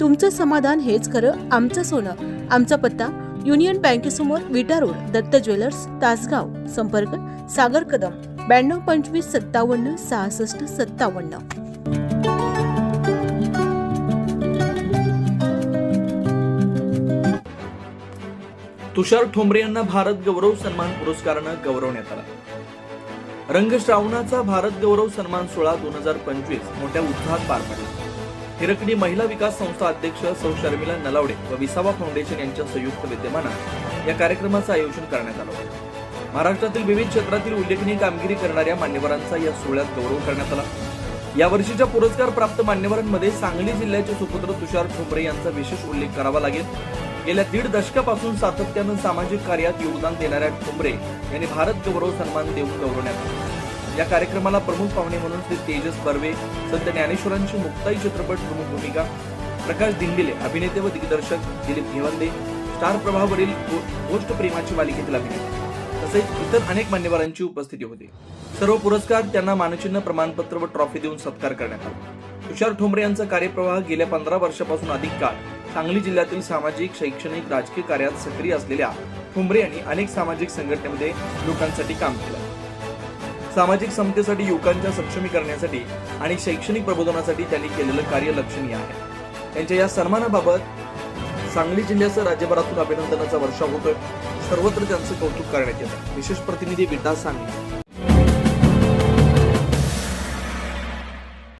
तुमचं समाधान हेच खरं आमचं सोनं. आमचा पत्ता युनियन बँकेसमोर विटा रोड दत्त ज्वेलर्स तासगाव. संपर्क सागर कदम ब्याण्णव पंचवीस सत्तावन्न सहासष्ट सत्तावन्न. तुषार ठोंबरे यांना भारत गौरव सन्मान पुरस्कारानं गौरवण्यात आला. रंगश्रावणाचा भारत गौरव सन्मान सोहळा दोन हजार पंचवीस मोठ्या उत्साहात पार पडला. हिरकणी महिला विकास संस्था अध्यक्ष सौ शर्मिला नलावडे व विसावा फाउंडेशन यांच्या संयुक्त विद्यमानात या कार्यक्रमाचं आयोजन करण्यात आलं होतं. महाराष्ट्रातील विविध क्षेत्रातील उल्लेखनीय कामगिरी करणाऱ्या मान्यवरांचा या सोहळ्यात गौरव करण्यात आला. या वर्षीच्या पुरस्कार प्राप्त मान्यवरांमध्ये सांगली जिल्ह्याचे सुपुत्र तुषार ठोंबरे यांचा विशेष उल्लेख करावा लागेल. गेल्या दीड दशकापासून सातत्यानं सामाजिक कार्यात योगदान देणाऱ्या ठोंबरे यांनी भारत गौरव सन्मान देऊन गौरवण्यात आला. या कार्यक्रमाला प्रमुख पाहुणे म्हणून श्री तेजस बर्वे संत ज्ञानेश्वरांची मुक्ताई चित्रपट प्रमुख भूमिका प्रकाश दिंडिले अभिनेते व दिग्दर्शक दिलीप घेवंदे स्टार प्रभावरील गोष्ट प्रेमाची मालिकेतील अभिनेते तसेच इतर अनेक मान्यवरांची उपस्थिती होती. सर्व पुरस्कार त्यांना मानचिन्ह प्रमाणपत्र व ट्रॉफी देऊन सत्कार करण्यात आला. तुषार ठोंबरे यांचा कार्यप्रवाह गेल्या पंधरा वर्षापासून अधिक काळ सांगली जिल्ह्यातील सामाजिक शैक्षणिक राजकीय कार्यात सक्रिय असलेल्या ठोंबरे यांनी अनेक सामाजिक संघटनेमध्ये लोकांसाठी काम केलं. सामाजिक समतेसाठी युवकांच्या सक्षमीकरणासाठी आणि शैक्षणिक प्रबोधनासाठी त्यांनी केलेलं कार्य लक्षणीय आहे. त्यांच्या या सन्मानाबाबत सांगली जिल्ह्याचं राज्यभरातून अभिनंदनाचा वर्षाव होतोय. सर्वत्र त्यांचं कौतुक करण्यात येतं विशेष प्रतिनिधी विकास सांगली.